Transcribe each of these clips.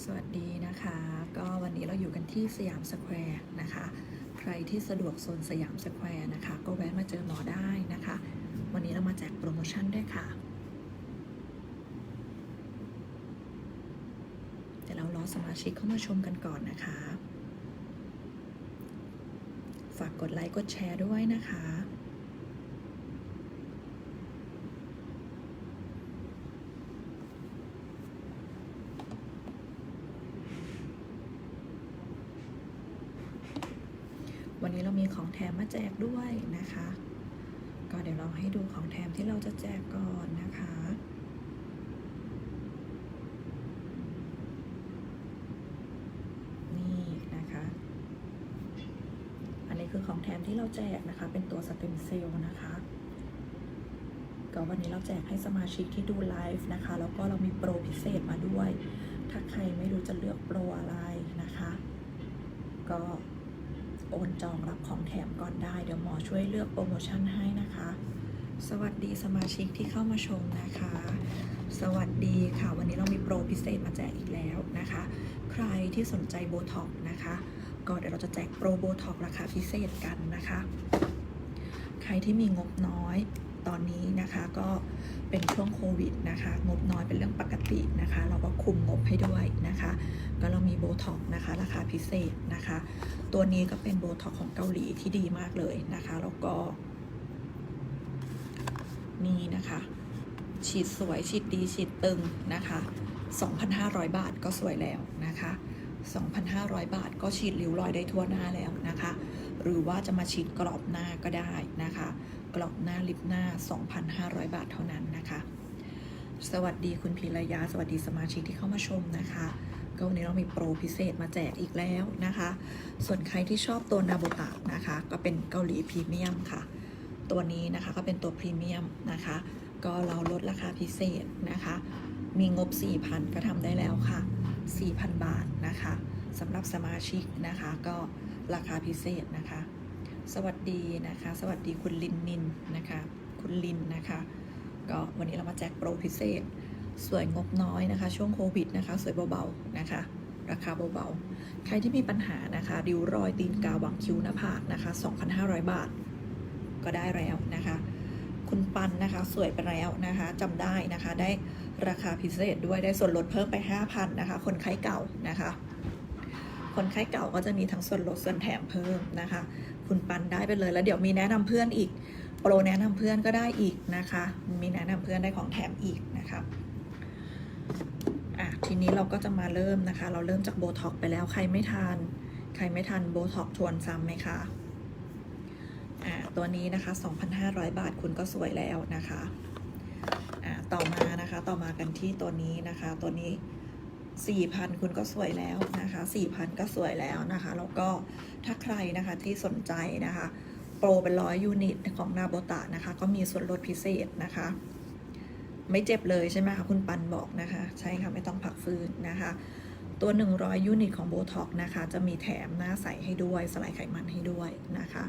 สวัสดีนะคะ ก็วันนี้เราอยู่กันที่สยามสแควร์นะคะ ใครที่สะดวกโซนสยามสแควร์นะคะ ก็แวะมาเจอหมอได้นะคะ วันนี้เรามาแจกโปรโมชั่นด้วยค่ะ เดี๋ยวเรารอสมาชิกเข้ามาชมกันก่อนนะคะ ฝากกดไลค์กดแชร์ด้วยนะคะ วั นี้เรามีของแถมมาแจกด้วยนะคะ ก็เดี๋ยวเราให้ดูของแถมที่เราจะแจกก่อนนะคะนี่นะคะอันนี้คือของแถมที่เราแจกนะคะ เป็นตัวสเต็มเซลล์นะคะ ก็วันนี้เราแจกให้สมาชิกที่ดูไลฟ์นะคะ แล้วก็เรามีโปรพิเศษมาด้วย ถ้าใครไม่รู้จะเลือกโปรอะไรนะคะ ก็ โอนจองรับของแถมก่อนได้ เดี๋ยวหมอช่วยเลือกโปรโมชั่นให้นะคะ สวัสดีสมาชิกที่เข้ามาชมนะคะ สวัสดีค่ะ วันนี้เรามีโปรพิเศษมาแจกอีกแล้วนะคะ ใครที่สนใจโบท็อกนะคะก็เดี๋ยวเราจะแจกโปรโบท็อกราคาพิเศษกันนะคะ ใครที่มีงบน้อยตอนนี้นะคะก็เป็นช่วงโควิดนะคะ งบน้อยเป็นเรื่องปกตินะคะ เราก็คุมงบให้ด้วยนะคะ ก็เรามีโบท็อกนะคะ ราคาพิเศษนะคะ ตัวนี้ก็เป็นโบท็อกของเกาหลีที่ดีมากเลยนะคะ แล้วก็ นี่นะคะ ฉีดสวยฉีดดีฉีดตึงนะคะ 2,500 บาทก็สวยแล้วนะคะ 2,500 บาทก็ฉีดริ้วรอยได้ทั่วหน้าแล้วนะคะ หรือว่าจะมาฉีดกรอบหน้าก็ได้นะคะ กรอบหน้าลิปหน้า 2,500 บาทเท่านั้นนะคะ สวัสดีคุณพีรยา สวัสดีสมาชิกที่เข้ามาชมนะคะ ก็วันนี้เรามีโปรพิเศษมาแจกอีกแล้วนะคะ ส่วนใครที่ชอบตัวนาโบตะนะคะ ก็เป็นเกาหลีพรีเมียมค่ะ ตัวนี้นะคะก็เป็นตัวพรีเมียมนะคะ ก็เราลดราคาพิเศษนะคะ มีงบ 4,000 ก็ทำได้แล้วค่ะ 4,000 บาทนะคะสำหรับสมาชิกนะคะ ก็ราคาพิเศษนะคะ สวัสดีนะคะ สวัสดีคุณลินนินนะคะ คุณลินนะคะ ก็วันนี้เรามาแจกโปรพิเศษ สวยงบน้อยนะคะ ช่วงโควิดนะคะ สวยเบาๆนะคะ ราคาเบาๆ ใครที่มีปัญหานะคะริ้วรอยตีนกาหวังคิ้วหน้าผากนะคะ 2,500 บาท ก็ได้แล้วนะคะ คุณปันนะคะสวยไปแล้วนะคะจำได้นะคะได้ราคาพิเศษด้วยได้ส่วนลดเพิ่มไป 5,000นะคะ คนไข้เก่านะคะ คนไข้เก่าก็จะมีทั้งส่วนลดส่วนแถมเพิ่มนะคะ คุณปันได้ไปเลยแล้วเดี๋ยวมีแนะนำเพื่อนอีกโปรแนะนำเพื่อนก็ได้อีกนะคะ มีแนะนำเพื่อนได้ของแถมอีกนะคะ อะทีนี้เราก็จะมาเริ่มนะคะ เราเริ่มจากโบท็อกไปแล้วใครไม่ทานใครไม่ทันโบท็อกทวนซ้ำไหมคะอ่าตัวนี้นะคะ 2,500 บาทคุณก็สวยแล้วนะคะอ่าต่อมานะคะ ต่อมากันที่ตัวนี้นะคะ ตัวนี้ 4,000 คุณก็สวยแล้วนะคะ 4,000 ก็สวยแล้วนะคะ แล้วก็ถ้าใครนะคะที่สนใจนะคะ โปรเป็นร้อยยูนิตของนาโบตะนะคะ ก็มีส่วนลดพิเศษนะคะ ไม่เจ็บเลยใช่ไหมคะคุณปันบอกนะคะ ใช่ค่ะ ไม่ต้องพักฟื้นนะคะ ตัว 100 ยูนิตของโบท็อกนะคะ จะมีแถมหน้าใสให้ด้วย สลายไขมันให้ด้วยนะคะ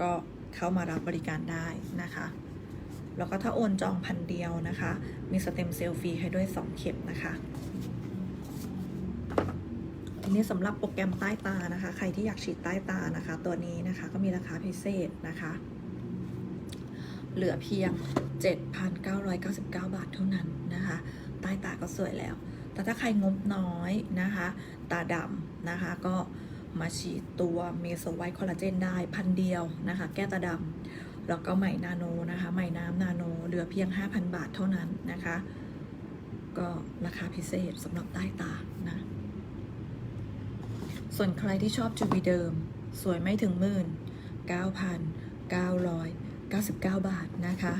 ก็เข้ามารับบริการได้นะคะแล้วก็ถ้าโอนจองพันเดียวนะคะ มีสเต็มเซลล์ฟรีให้ด้วย 2 เข็มนะคะทีนี้สำหรับโปรแกรมใต้ตานะคะ ใครที่อยากฉีดใต้ตานะคะ ตัวนี้นะคะก็มีราคาพิเศษนะคะ เหลือเพียง 7,999 บาทเท่านั้นนะคะ ใต้ตาก็สวยแล้ว แต่ถ้าใครงบน้อยนะคะ ตาดำนะคะก็มาฉีดตัวเมโซไวท์คอลลาเจนได้พันเดียวนะคะ แก้ตาดำแล้วก็ไหมนาโนนะคะ ไหมน้ำนาโนเหลือเพียง 5,000 บาทเท่านั้นนะคะ ก็ราคาพิเศษสำหรับใต้ตานะ ส่วนใครที่ชอบจูบีเดิม สวยไม่ถึงหมื่น 99 บาทนะคะ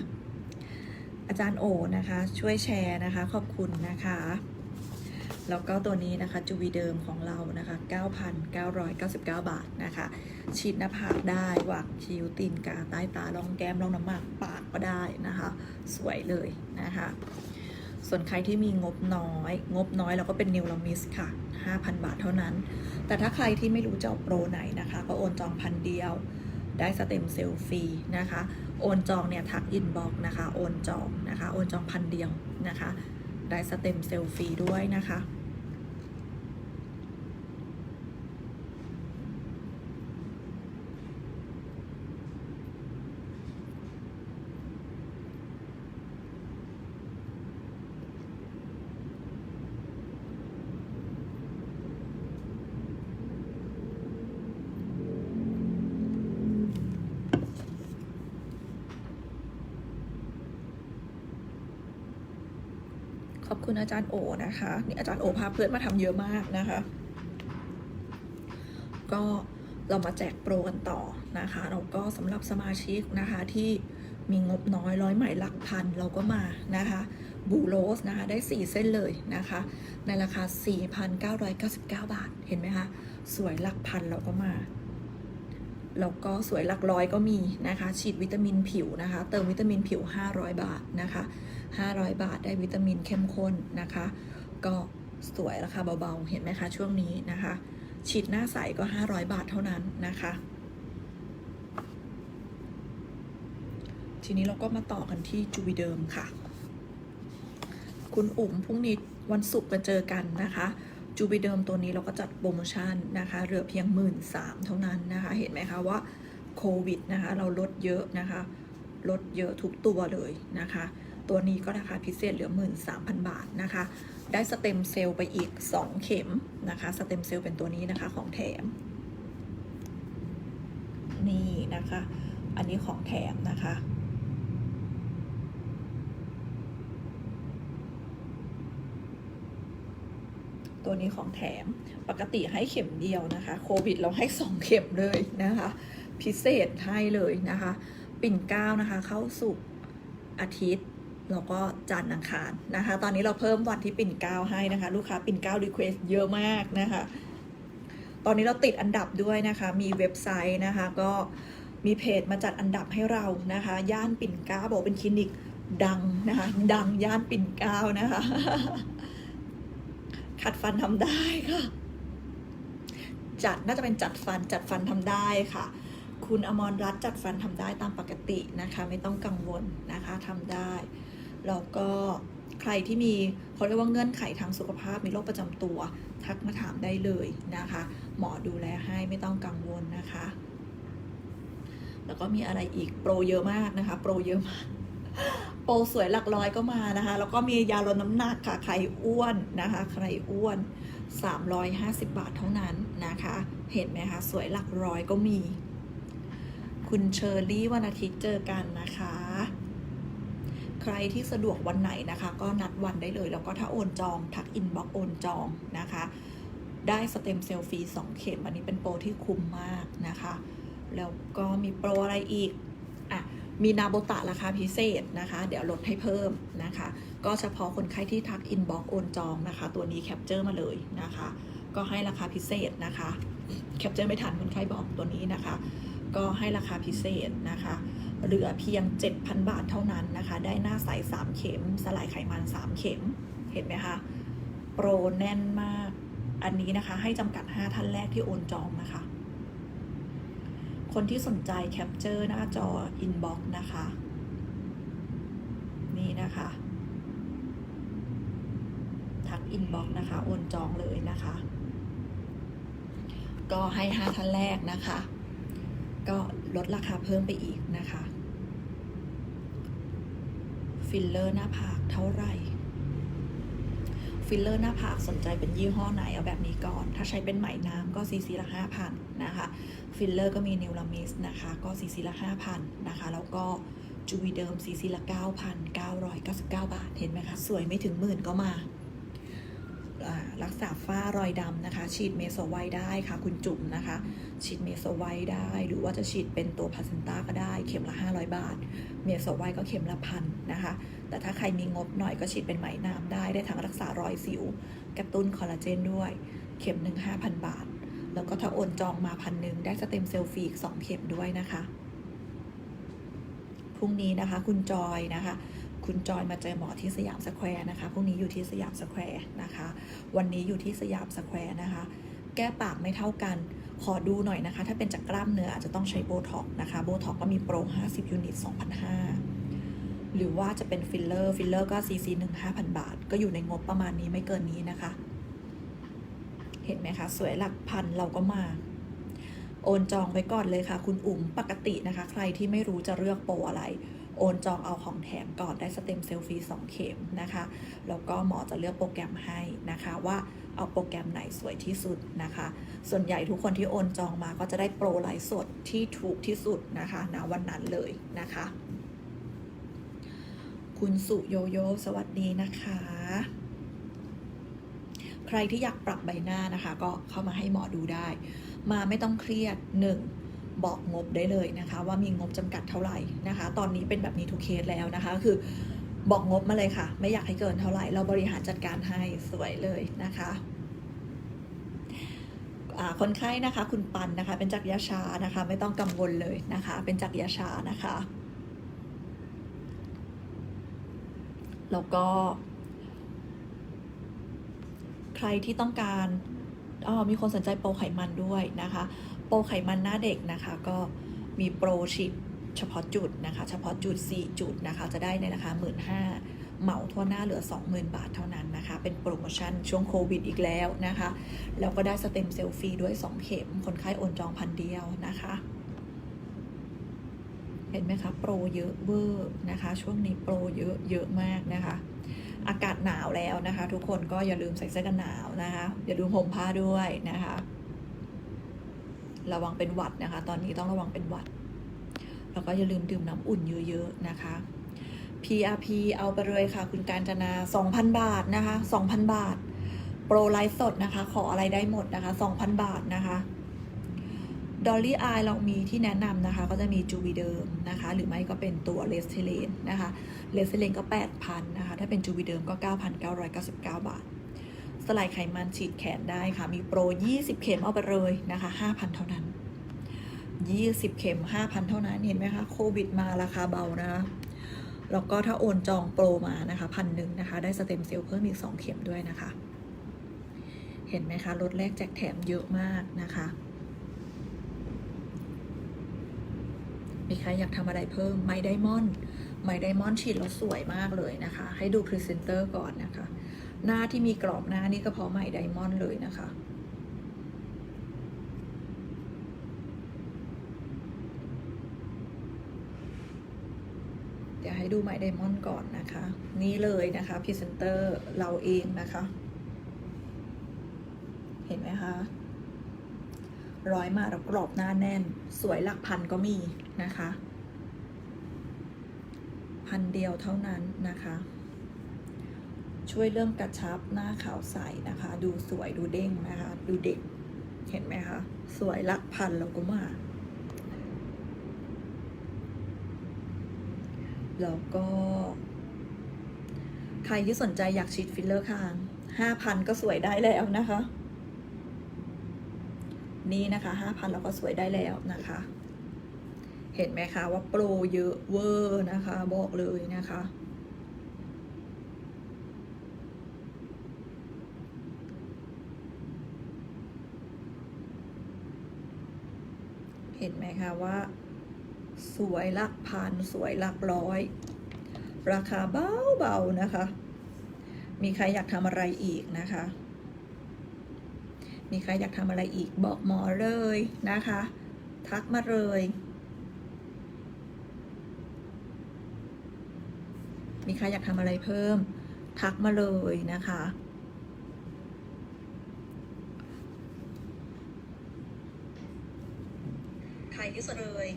อาจารย์โอนะคะ ช่วยแชร์นะคะ ขอบคุณนะคะ แล้วก็ตัวนี้นะคะจูวีเดิมของเรานะคะ 9,999 บาทนะคะ ฉีดหน้าผากได้หวังคิ้วตีนกาใต้ตาลองแก้มลองน้ำหมากปากก็ได้นะคะ สวยเลยนะคะส่วนใครที่มีงบน้อย งบน้อยเราก็เป็นนิวลามิสค่ะ 5,000 บาทเท่านั้น แต่ถ้าใครที่ไม่รู้จะเอาโปรไหนนะคะ ก็โอนจองพันเดียว ได้สเต็มเซลล์ฟรีนะคะ โอนจองเนี่ยทักอินบ็อกนะคะ โอนจองนะคะ โอนจองพันเดียวนะคะ ได้สเต็มเซลล์ฟรีด้วยนะคะ คุณอาจารย์โอนะคะนี่อาจารย์โอพาเพื่อนมาทำเยอะมากนะคะ ก็เรามาแจกโปรกันต่อนะคะแล้วก็สำหรับสมาชิกนะคะที่มีงบน้อยร้อยไหมหลักพันเราก็มานะคะบูโรสนะคะได้ 4 เส้นเลยนะคะ ในราคา 4,999 บาทเห็นไหมคะ สวยหลักพันเราก็มา แล้วก็สวยหลักร้อยก็มีนะคะ ฉีดวิตามินผิวนะคะ เติมวิตามินผิว 500 บาทนะคะ 500 บาทได้วิตามินเข้มข้นนะคะ ก็สวยราคาเบาๆ เห็นไหมคะช่วงนี้นะคะ ฉีดหน้าใสก็ 500 บาทเท่านั้นนะคะ ทีนี้เราก็มาต่อกันที่จูบิเดิมค่ะ คุณอุ๋มพรุ่งนี้วันศุกร์มาเจอกันนะคะ จูบิเดิมตัวนี้เราก็จัดโปรโมชั่นนะคะเหลือเพียง 1 3ื่นเท่านั้นนะคะ เห็นไหมคะว่าโควิดนะคะเราลดเยอะนะคะ ลดเยอะทุกตัวเลยนะคะ ตัวนี้ก็ราคาพิเศษเหลือ 13,000 บาทนะคะ ได้สเต็มเซลล์ไปอีก 2 เข็มนะคะ สเต็มเซลล์เป็นตัวนี้นะคะของแถม นี่นะคะ อันนี้ของแถมนะคะ ตัวนี้ของแถม ปกติให้เข็มเดียวนะคะ โควิดเราให้ 2 เข็มเลยนะคะ พิเศษให้เลยนะคะ ปิ่นเก้านะคะ เข้าสุกอาทิตย์แล้วก็จันทร์อังคารนะคะ ตอนนี้เราเพิ่มวันที่ปิ่นเก้าให้นะคะ ลูกค้าปิ่นเก้ารีเควสเยอะมากนะคะ ตอนนี้เราติดอันดับด้วยนะคะ มีเว็บไซต์นะคะ ก็มีเพจมาจัดอันดับให้เรานะคะ ย่านปิ่นเก้าบอกเป็นคลินิกดังนะคะ ดังย่านปิ่นเก้านะคะ ขัดฟันทำได้ค่ะ จัดน่าจะเป็นจัดฟันจัดฟันทำได้ค่ะ คุณอมรรัตจัดฟันทำได้ตามปกตินะคะ ไม่ต้องกังวลนะคะทำได้แล้วก็ใครที่มีเขาเรียกว่าเงื่อนไขทางสุขภาพมีโรคประจำตัว ทักมาถามได้เลยนะคะ หมอดูแลให้ไม่ต้องกังวลนะคะ แล้วก็มีอะไรอีกโปรเยอะมากนะคะ โปรเยอะมาก โปรสวยหลักร้อยก็มานะคะ แล้วก็มียาลดน้ำหนักค่ะ ใครอ้วนนะคะ ใครอ้วน 350 บาทเท่านั้นนะคะ เห็นไหมคะ สวยหลักร้อยก็มี คุณเชอรี่วันอาทิตย์เจอกันนะคะ ใครที่สะดวกวันไหนนะคะ ก็นัดวันได้เลย แล้วก็ถ้าโอนจอง ทักอินบ็อกโอนจองนะคะ ได้สเต็มเซลล์ฟรี2เข็ม อันนี้เป็นโปรที่คุ้มมากนะคะ แล้วก็มีโปรอะไรอีก มีนาโบตะราคาพิเศษนะคะ เดี๋ยวลดให้เพิ่มนะคะ ก็เฉพาะคนไข้ที่ทักอินบ็อกโอนจองนะคะ ตัวนี้แคปเจอร์มาเลยนะคะ ก็ให้ราคาพิเศษนะคะ แคปเจอร์ไม่ทันคนไข้บอกตัวนี้นะคะ ก็ให้ราคาพิเศษนะคะ เหลือเพียง 7,000 บาทเท่านั้นนะคะ ได้หน้าใส3เข็ม สลายไขมัน 3 เข็ม เห็นไหมคะ โปรแน่นมาก อันนี้นะคะให้จำกัด 5 ท่านแรกที่โอนจองนะคะ คนที่สนใจแคปเจอร์หน้าจออินบ็อกนะคะ นี่นะคะ ทักอินบ็อกนะคะ โอนจองเลยนะคะ ก็ให้ 5 ท่านแรกนะคะ ก็ลดราคาเพิ่มไปอีกนะคะ ฟิลเลอร์หน้าผากเท่าไหร่ ฟิลเลอร์หน้าผากสนใจเป็นยี่ห้อไหนเอาแบบนี้ก่อน ถ้าใช้เป็นไหมน้ำก็ซีซีละห้าพันนะคะ ฟิลเลอร์ก็มีนิวลามิสนะคะก็ซีซีละห้าพันนะคะ แล้วก็จูวีเดิมซีซีละเก้าพันเก้าร้อยเก้าสิบเก้าบาท เห็นไหมคะ สวยไม่ถึงหมื่นก็มา รักษาฝ้ารอยดำนะคะ ฉีดเมโซไวได้ค่ะ คุณจุ๋มนะคะ ฉีดเมโซไวได้ หรือว่าจะฉีดเป็นตัวพาเซนต้าก็ได้ เข็มละ 500 บาท เมโซไวก็เข็มละพันนะคะ แต่ถ้าใครมีงบหน่อยก็ฉีดเป็นไหมน้ำได้ ได้ทั้งรักษารอยสิว กระตุ้นคอลลาเจนด้วย เข็มหนึ่ง5,000บาท แล้วก็ถ้าโอนจองมาพันหนึ่งได้สเต็มเซลล์ฟรีอีก2เข็มด้วยนะคะ พรุ่งนี้นะคะคุณจอยนะคะ คุณจอยมาเจอหมอที่สยามสแควร์นะคะพรุ่งนี้อยู่ที่สยามสแควร์นะคะ วันนี้อยู่ที่สยามสแควร์นะคะ แก้ปากไม่เท่ากัน ขอดูหน่อยนะคะ ถ้าเป็นจากกล้ามเนื้ออาจจะต้องใช้โบท็อกนะคะ โบท็อกก็มีโปร 50 ยูนิต 2,500 หรือว่าจะเป็นฟิลเลอร์ ฟิลเลอร์ก็ซีซีหนึ่ง5,000บาท ก็อยู่ในงบประมาณนี้ไม่เกินนี้นะคะ เห็นไหมคะ สวยหลักพันเราก็มาโอนจองไว้ก่อนเลยค่ะ คุณอุ๋มปกตินะคะ ใครที่ไม่รู้จะเลือกโปรอะไร โอนจองเอาของแถมก่อนได้สเต็มเซลล์ฟรี2เข็มนะคะ แล้วก็หมอจะเลือกโปรแกรมให้นะคะว่าเอาโปรแกรมไหนสวยที่สุดนะคะ ส่วนใหญ่ทุกคนที่โอนจองมาก็จะได้โปรไลฟ์สดที่ถูกที่สุดนะคะณวันนั้นเลยนะคะ คุณสุโยโยสวัสดีนะคะ ใครที่อยากปรับใบหน้านะคะ ก็เข้ามาให้หมอดูได้ มาไม่ต้องเครียดหนึ่ง บอกงบได้เลยนะคะ ว่ามีงบจำกัดเท่าไหร่นะคะ ตอนนี้เป็นแบบนี้ทุกเคสแล้วนะคะคือบอกงบมาเลยค่ะ ไม่อยากให้เกินเท่าไหร่ เราบริหารจัดการให้สวยเลยนะคะคนไข้นะคะคุณปันนะคะ เป็นจากยาชานะคะ ไม่ต้องกังวลเลยนะคะ เป็นจากยาชานะคะ แล้วก็ ใครที่ต้องการอ๋อมีคนสนใจโปรไขมันด้วยนะคะ โปรไขมันหน้าเด็กนะคะ ก็มีโปรชิปเฉพาะจุดนะคะ เฉพาะจุด 4 จุดนะคะ จะได้ในราคา 1 5ื่นเหมาทั่วหน้าเหลือ 20,000 บาทเท่านั้นนะคะ เป็นโปรโมชั่นช่วงโควิดอีกแล้วนะคะ แล้วก็ได้สเต็มเซลล์ฟรีด้วย 2 เข็ม คนไข้โอนจองพันเดียวนะคะ เห็นไหมคะ โปรเยอะเวอร์นะคะ ช่วงนี้โปรเยอะเยอะมากนะคะ อากาศหนาวแล้วนะคะ ทุกคนก็อย่าลืมใส่เสื้อกันหนาวนะคะ อย่าลืมห่มผ้าด้วยนะคะ ระวังเป็นหวัดนะคะ ตอนนี้ต้องระวังเป็นหวัด แล้วก็อย่าลืมดื่มน้ำอุ่นเยอะๆนะคะ PRP เอาไปเลยค่ะ คุณการจนา 2,000 บาทนะคะ 2,000 บาท โปรไลฟ์สดนะคะ ขออะไรได้หมดนะคะ 2,000 บาทนะคะดอลลี่อายเรามีที่แนะนำนะคะ ก็จะมีจูบีเดิมนะคะ หรือไม่ก็เป็นตัวเลสเทเลนนะคะเลสเทเลนก็ 8,000นะคะ ถ้าเป็นจูบีเดิมก็ 9,999 บาท ลายไขมันฉีดแขนได้ค่ะ มีโปร 20 เข็มเอาไปเลยนะคะ 5,000 เท่านั้น 20 เข็ม 5,000 เท่านั้น เห็นไหมคะ โควิดมาราคาเบานะ แล้วก็ถ้าโอนจองโปรมานะคะพันหนึ่งนะคะ ได้สเต็มเซลล์เพิ่มอีก 2 เข็มด้วยนะคะ เห็นไหมคะ ลดแรกแจกแถมเยอะมากนะคะ มีใครอยากทำอะไรเพิ่ม ไมไดมอนด์ ไมไดมอนด์ฉีดแล้วสวยมากเลยนะคะ ให้ดูพรีเซนเตอร์ก่อนนะคะ หน้าที่มีกรอบหน้านี่ก็เพราะไมไดมอนด์เลยนะคะเดี๋ยวให้ดูไมไดมอนด์ก่อนนะคะ นี่เลยนะคะพรีเซนเตอร์เราเองนะคะ เห็นไหมคะร้อยมาแล้วกรอบหน้าแน่น สวยหลักพันก็มีนะคะ พันเดียวเท่านั้นนะคะ ช่วยเรื่องกระชับหน้าขาวใสนะคะ ดูสวยดูเด้งนะคะ ดูเด็กเห็นไหมคะ สวยลักพันแล้วก็มาแล้วก็ ใครที่สนใจอยากฉีดฟิลเลอร์คางห้าพันก็สวยได้แล้วนะคะ นี่นะคะห้าพันเราก็สวยได้แล้วนะคะ เห็นไหมคะว่าโปรเยอะเวอร์นะคะ บอกเลยนะคะ เห็นไหมคะว่า สวยหลักพันสวยหลักร้อย ราคาเบาๆนะคะ มีใครอยากทำอะไรอีกนะคะ มีใครอยากทำอะไรอีกบอกหมอเลยนะคะ ทักมาเลย มีใครอยากทำอะไรเพิ่ม ทักมาเลยนะคะ ใครที่สเลย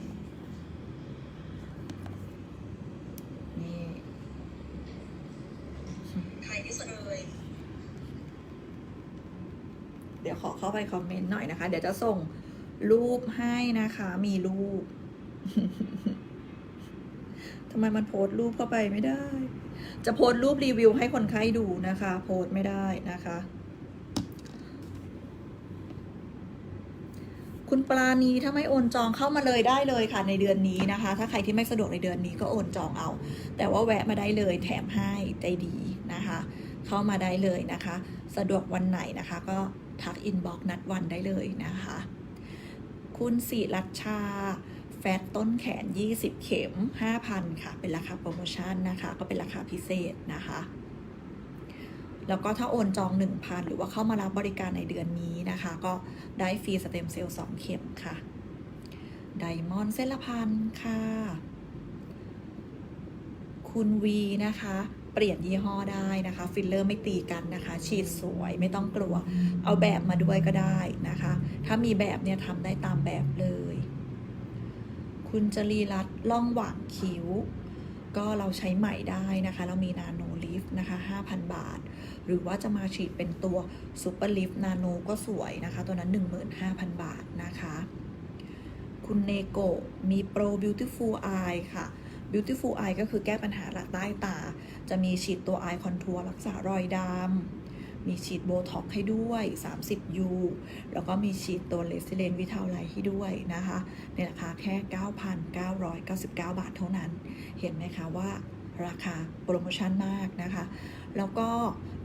นี่ใครที่สเลยเดี๋ยวขอเข้าไปคอมเมนต์หน่อยนะคะ เดี๋ยวจะส่งรูปให้นะคะ มีรูป ทำไมมันโพสต์รูปเข้าไปไม่ได้ จะโพสต์รูปรีวิวให้คนไข้ดูนะคะ โพสต์ไม่ได้นะคะ คุณปราณีถ้าไม่โอนจองเข้ามาเลยได้เลยค่ะในเดือนนี้นะคะ ถ้าใครที่ไม่สะดวกในเดือนนี้ก็โอนจองเอา แต่ว่าแวะมาได้เลยแถมให้ใจดีนะคะ เข้ามาได้เลยนะคะ สะดวกวันไหนนะคะ ก็ทักอินบ็อกนัดวันได้เลยนะคะ คุณสิรัชชา แฟตต้นแขน 20 เข็ม 5,000 ค่ะ เป็นราคาโปรโมชั่นนะคะ ก็เป็นราคาพิเศษนะคะ แล้วก็ถ้าโอนจอง 1,000 หรือว่าเข้ามารับบริการในเดือนนี้นะคะ ก็ได้ฟรีสเต็มเซลล์2เข็มค่ะ ไดมอนด์เส้นละพันค่ะ คุณวีนะคะเปลี่ยนยี่ห้อได้นะคะ ฟิลเลอร์ไม่ตีกันนะคะ ฉีดสวยไม่ต้องกลัว เอาแบบมาด้วยก็ได้นะคะ ถ้ามีแบบเนี่ยทำได้ตามแบบเลย คุณจรีรัตน์ล่องหว่างคิ้ว ก็เราใช้ใหม่ได้นะคะ เรามีนาโนลิฟนะคะ 5,000 บาท หรือว่าจะมาฉีดเป็นตัวซูเปอร์ลิฟนาโนก็สวยนะคะ ตัวนั้น 15,000 บาทนะคะ คุณเนโกมีโปร Beautiful Eye ค่ะ Beautiful Eye ก็คือแก้ปัญหาละใต้ตา จะมีฉีดตัว Eye Contour รักษารอยดำ มีฉีดโบท็อกให้ด้วย 30U แล้วก็มีฉีดตัวเลสเ l เลนวิทาไลให้ด้วยนะคะในราคาแค่ 9,999 บาทเท่านั้น เห็นไหมคะว่าราคาโปรโมชั่นมากนะคะ แล้วก็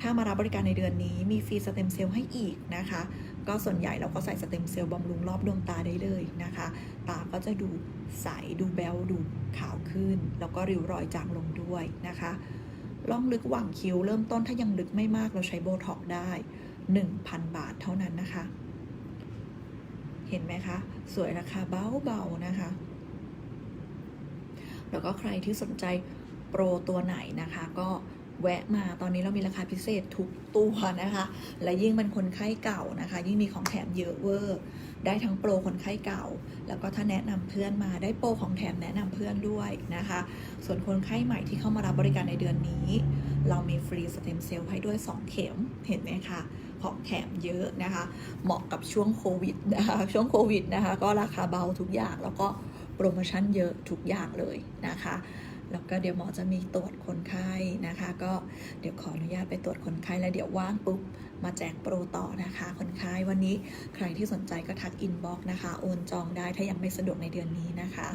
ถ้ามารับบริการในเดือนนี้มีฟรีสเต็มเซลล์ให้อีกนะคะ ก็ส่วนใหญ่เราก็ใส่สเต็มเซลล์บำรุงรอบดวงตาได้เลยนะคะ ตาก็จะดูใสดูแบลดูขาวขึ้น แล้วก็ริ้วรอยจางลงด้วยนะคะ ล่องลึกหว่างคิ้วเริ่มต้นถ้ายังลึกไม่มากเราใช้โบท็อกได้ 1,000 บาทเท่านั้นนะคะ เห็นไหมคะ สวยราคาเบาๆนะคะ แล้วก็ใครที่สนใจโปรตัวไหนนะคะ ก็ แวะมาตอนนี้เรามีราคาพิเศษทุกตัวนะคะ และยิ่งเป็นคนไข้เก่านะคะ ยิ่งมีของแถมเยอะเวอร์ ได้ทั้งโปรคนไข้เก่า แล้วก็ถ้าแนะนำเพื่อนมาได้โปรของแถมแนะนำเพื่อนด้วยนะคะ ส่วนคนไข้ใหม่ที่เข้ามารับบริการในเดือนนี้ เรามีฟรีสเต็มเซลล์ให้ด้วย 2 เข็มเห็นไหมคะของแถมเยอะนะคะ เหมาะกับช่วงโควิดนะคะช่วงโควิดนะคะก็ราคาเบาทุกอย่างแล้วก็โปรโมชั่นเยอะทุกอย่างเลยนะคะ แล้วก็เดี๋ยวหมอจะมีตรวจคนไข้นะคะ ก็เดี๋ยวขออนุญาตไปตรวจคนไข้แล้วเดี๋ยวว่างปุ๊บมาแจกโปรต่อนะคะ คนไข้วันนี้ใครที่สนใจก็ทักอินบ็อกนะคะ โอนจองได้ถ้ายังไม่สะดวกในเดือนนี้นะคะ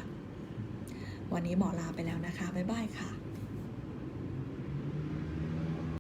วันนี้หมอลาไปแล้วนะคะ บ๊ายบายค่ะ